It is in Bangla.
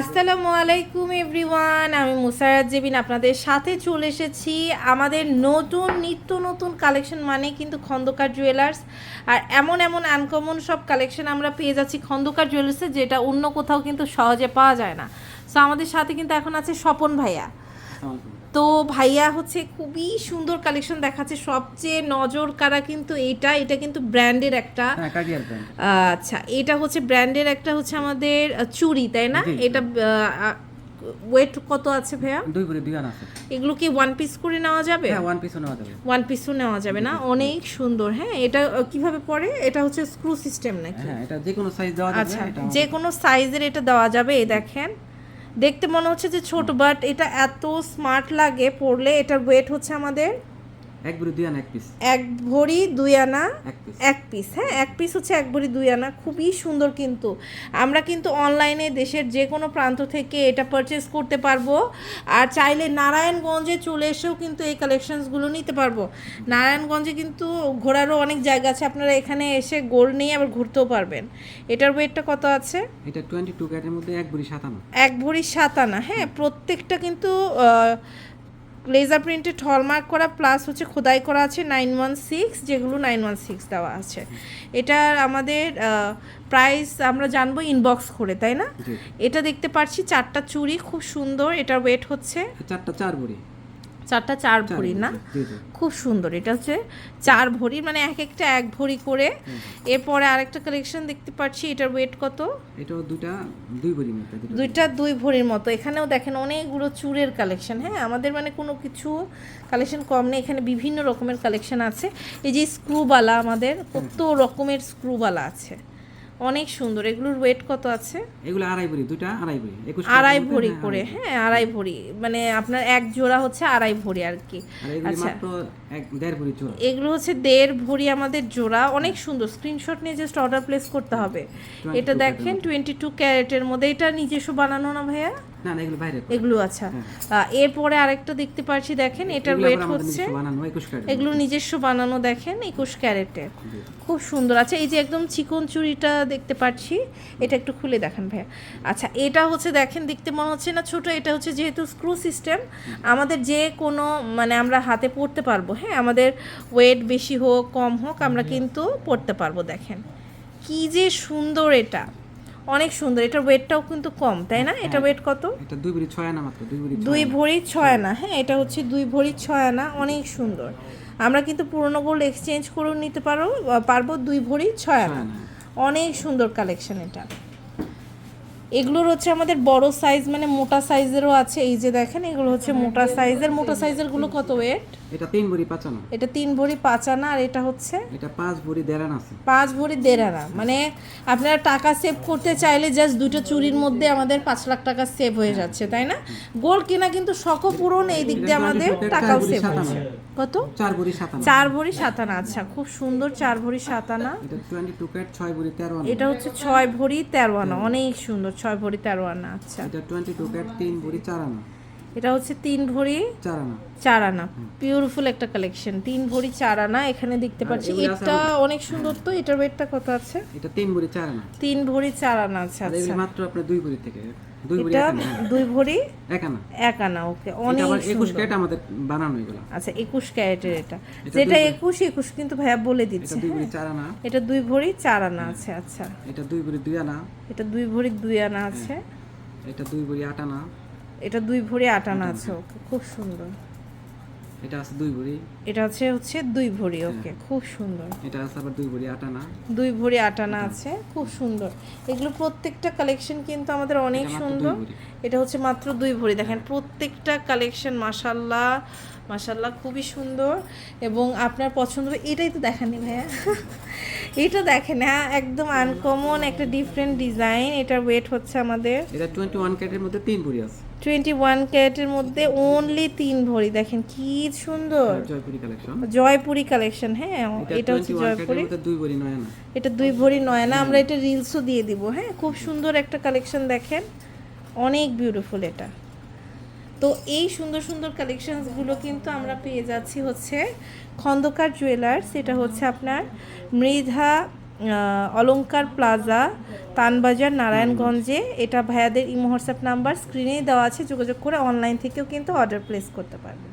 আসসালামু আলাইকুম এভরিওয়ান, আমি মুসারাত জেবিন, আপনাদের সাথে চলে এসেছি আমাদের নতুন, নিত্য নতুন কালেকশন মানে কিন্তু খন্দকার জুয়েলার্স আর এমন এমন আনকমন সব কালেকশন আমরা পেয়ে যাচ্ছি খন্দকার জুয়েলার্সে যেটা অন্য কোথাও কিন্তু সহজে পাওয়া যায় না। সো আমাদের সাথে কিন্তু এখন আছে স্বপন ভাইয়া। তো ভাইয়া হচ্ছে খুবই সুন্দর কালেকশন দেখাচ্ছে। সবচেয়ে নজর কারা কিন্তু এটা এটা কিন্তু ব্র্যান্ডের একটা। হ্যাঁ আচ্ছা এটা হচ্ছে ব্র্যান্ডের একটা হচ্ছে আমাদের চুড়ি তাই না। এটা ওয়েট কত আছে ভাইয়া? দুই করে দুই আনা আছে। এগুলো কি ওয়ান পিস করে নেওয়া যাবে? হ্যাঁ ওয়ান পিসও নেওয়া যাবে। ওয়ান পিসও নেওয়া যাবে না? অনেক সুন্দর হ্যাঁ? এটা কীভাবে পড়ে এটা হচ্ছে স্ক্রু সিস্টেম নাকি? হ্যাঁ এটা যে কোনো সাইজ দেওয়া যাবে আচ্ছা এটা যে কোনো সাইজের এটা দেওয়া যাবে এই দেখেন। দেখতে মনে হচ্ছে যে ছোট বাট এটা এত স্মার্ট লাগে পড়লে এটার ওয়েট হচ্ছে আমাদের এক বুড়ি দুই আনা এক পিস এক ভরি দুই আনা এক পিস হ্যাঁ? এক পিস হচ্ছে এক ভরি দুই আনা খুবই সুন্দর কিন্তু। আমরা কিন্তু অনলাইনে দেশের যে কোনো প্রান্ত থেকে এটা পারচেস করতে পারব। আর চাইলে নারায়ণগঞ্জে চলে এসেও কিন্তু এই কালেকশনসগুলো নিতে পারব। নারায়ণগঞ্জে কিন্তু ঘোরারও অনেক জায়গা আছে আপনারা এখানে এসে গোল্ড নিয়ে আবার ঘুরতেও পারবেন। এটার ওয়েটটা কত আছে? এটা টোয়েন্টি টু ক্যারেটের মধ্যে এক বুড়ি সাত আনা। এক ভরি সাত আনা হ্যাঁ? প্রত্যেকটা কিন্তু লেজার প্রিন্টেড হলমার্ক করা প্লাস হচ্ছে খোদাই করা আছে নাইন ওয়ান সিক্স যেগুলো নাইন ওয়ান সিক্স দেওয়া আছে। এটার আমাদের প্রাইস আমরা জানব ইনবক্স করে তাই না? এটা দেখতে পাচ্ছি চারটা চুড়ি খুব সুন্দর এটার ওয়েট হচ্ছে চারটা চার বুড়ি। চারটা চার ভরি না? খুব সুন্দর। এটা হচ্ছে চার ভরি মানে এক একটা এক ভরি করে। এরপরে আরেকটা কালেকশন দেখতে পাচ্ছি এটার ওয়েট কত? এটাও দুইটা দুই মধ্যে দুটো দুইটা দুই ভরির মতো। এখানেও দেখেন অনেকগুলো চুরের কালেকশন হ্যাঁ? আমাদের মানে কোনো কিছু কালেকশন কম নেই। এখানে বিভিন্ন রকমের কালেকশন আছে। এই যে স্ক্রুবালা আমাদের কত রকমের স্ক্রুবালা আছে। অনেক সুন্দর। এগুলোর ওয়েট কত আছে? এগুলো আড়াই ভরি দুটো আড়াই ভরি একুশ আড়াই ভরি করে। হ্যাঁ, হ্যাঁ আড়াই ভরি। মানে আপনার এক জোড়া হচ্ছে আড়াই ভরি আর কি। আচ্ছা। মাত্র এক দেড় বুড়ি জোড়া। এগুলো হচ্ছে দেড় ভরি আমাদের জোড়া। অনেক সুন্দর। স্ক্রিনশট নিয়ে জাস্ট অর্ডার প্লেস করতে হবে। এটা দেখেন টোয়েন্টি টু ক্যারেটের মধ্যে। এটা নিজস্ব বানানো না ভাইয়া? না না এগুলো বাইরে এগুলো আচ্ছা। এরপরে আরেকটা দেখতে পাচ্ছি দেখেন এটার ওয়েট হচ্ছে ক্যারেট এগুলো নিজস্ব বানানো দেখেন একুশ ক্যারেটের। খুব সুন্দর। আচ্ছা এই যে একদম চিকন চুড়িটা দেখতে পাচ্ছি এটা একটু খুলে দেখেন ভাইয়া। আচ্ছা এটা হচ্ছে দেখেন দেখতে মনে হচ্ছে না ছোট এটা হচ্ছে যেহেতু স্ক্রু সিস্টেম আমাদের যে কোনো মানে আমরা হাতে পড়তে পারব হ্যাঁ? আমাদের ওয়েট বেশি হোক কম হোক আমরা কিন্তু পড়তে পারব দেখেন। কি যে সুন্দর এটা। অনেক সুন্দর। এটা ওয়েটটাও কিন্তু কম তাই না? এটা ওয়েট কত? এটা দুই ভরি ছয় আনা মাত্র দুই ভরি দুই ভরি ছয় আনা। হ্যাঁ। এটা হচ্ছে দুই ভরি ছয় আনা অনেক সুন্দর। আমরা কিন্তু পুরনো গোল্ড এক্সচেঞ্জ করেও নিতে পারো পারব দুই ভরি ছয় আনা। অনেক সুন্দর কালেকশন এটা। এগুলোর হচ্ছে আমাদের বড় সাইজ মানে মোটা সাইজেরও আছে। এই যে দেখেন এগুলো হচ্ছে মোটা সাইজের মোটা সাইজেরগুলো কত ওয়েট এটা তিন বুড়ি পাঁচ আনা এটা তিন ভরি পাঁচ আনা আর এটা হচ্ছে এটা পাঁচ বুড়ি দেড় আনা আছে। পাঁচ ভরি দেড় আনা মানে আপনারা টাকা সেভ করতে চাইলে জাস্ট দুটো চুরির মধ্যে আমাদের পাঁচ লাখ টাকা সেভ হয়ে যাচ্ছে তাই না? গোল কেনা কিন্তু শখ পূরণ এই দিক দিয়ে আমাদের টাকাও সেভ হচ্ছে কত? চার ভরি সাত আনা চার ভরি সাত আনা আচ্ছা খুব সুন্দর চার ভরি সাত আনা এটা টোয়েন্টি টু ক্যারেট ছয় বুড়ি তেরো এটা হচ্ছে ছয় ভরি তেরো আনা অনেক সুন্দর ছয় ভরি তেরো আনা আচ্ছা। এটা টোয়েন্টি টু ক্যারেট তিন ভরি চার আনা। এটা হচ্ছে তিন ভরি চার আনা চার আনা বিউটিফুল একটা কালেকশন তিন ভরি চার আনা এখানে দেখতে পাচ্ছি। এটা অনেক সুন্দর তো এটার ওয়েটটা কত আছে? এটা তিন ভরি চার আনা তিন ভরি চার আনা আছে আচ্ছা। মাত্র আপনার দুই বুড়ি থেকে। এটা হ্যাঁ। দুই ভরি এক আনা এক আনা ওকে অনেক একুশ ক্যারেট আমাদের বানানো এগুলো। আচ্ছা একুশ ক্যারেটের এটা। যেটা একুশ একুশ কিন্তু ভাইয়া বলে দিচ্ছে। দুই হ্যাঁ। চার আনা এটা দুই ভরি চার আনা আছে আচ্ছা। এটা দুই বুড়ি দুই আনা। এটা দুই ভরি দুই আনা আছে। এটা দুই বুড়ি আট আনা। এটা দুই ভরি আট আনা আছে ওকে খুব সুন্দর। এটা আছে দুই বুড়ি এটা হচ্ছে হচ্ছে দুই ভরি হ্যাঁ। ওকে খুব সুন্দর। এটা আছে আবার দুই বুড়ি আট আনা দুই ভরি আট আনা আছে খুব সুন্দর। এগুলো প্রত্যেকটা কালেকশন কিন্তু আমাদের অনেক সুন্দর। এটা হচ্ছে মাত্র দুই ভরি। দেখেন প্রত্যেকটা কালেকশন মাসাল্লাহ মাসাল্লাহ খুবই সুন্দর। এবং আপনার পছন্দ হবে এটাই তো দেখানি ভাইয়া। এটা দেখেন হ্যাঁ একদম আনকমন একটা ডিফারেন্ট ডিজাইন এটার ওয়েট হচ্ছে আমাদের এটা টোয়েন্টি ওয়ান ক্যারেটের মধ্যে তিন বুড়ি আছে। টোয়েন্টি ওয়ান ক্যারেটের মধ্যে অনলি তিন ভরি। দেখেন কি সুন্দর। জয়পুরি কালেকশন জয়পুরি কালেকশন হ্যাঁ এটা হচ্ছে জয়পুরি। দুই নয় এটা দুই ভরি নয় না আমরা এটা রিলসও দিয়ে দিব হ্যাঁ খুব সুন্দর একটা কালেকশন দেখেন। অনেক বিউটিফুল এটা। তো এই সুন্দর সুন্দর কালেকশনসগুলো কিন্তু আমরা পেয়ে যাচ্ছি হচ্ছে খন্দকার জুয়েলার্স এটা হচ্ছে আপনার মৃধা আহ, অলংকার প্লাজা তানবাজার নারায়ণগঞ্জে। এটা ভাইয়াদের ইমো হোয়াটসঅ্যাপ নাম্বার স্ক্রিনেই দেওয়া আছে। যোগাযোগ করে অনলাইন থেকেও কিন্তু অর্ডার প্লেস করতে পারবেন।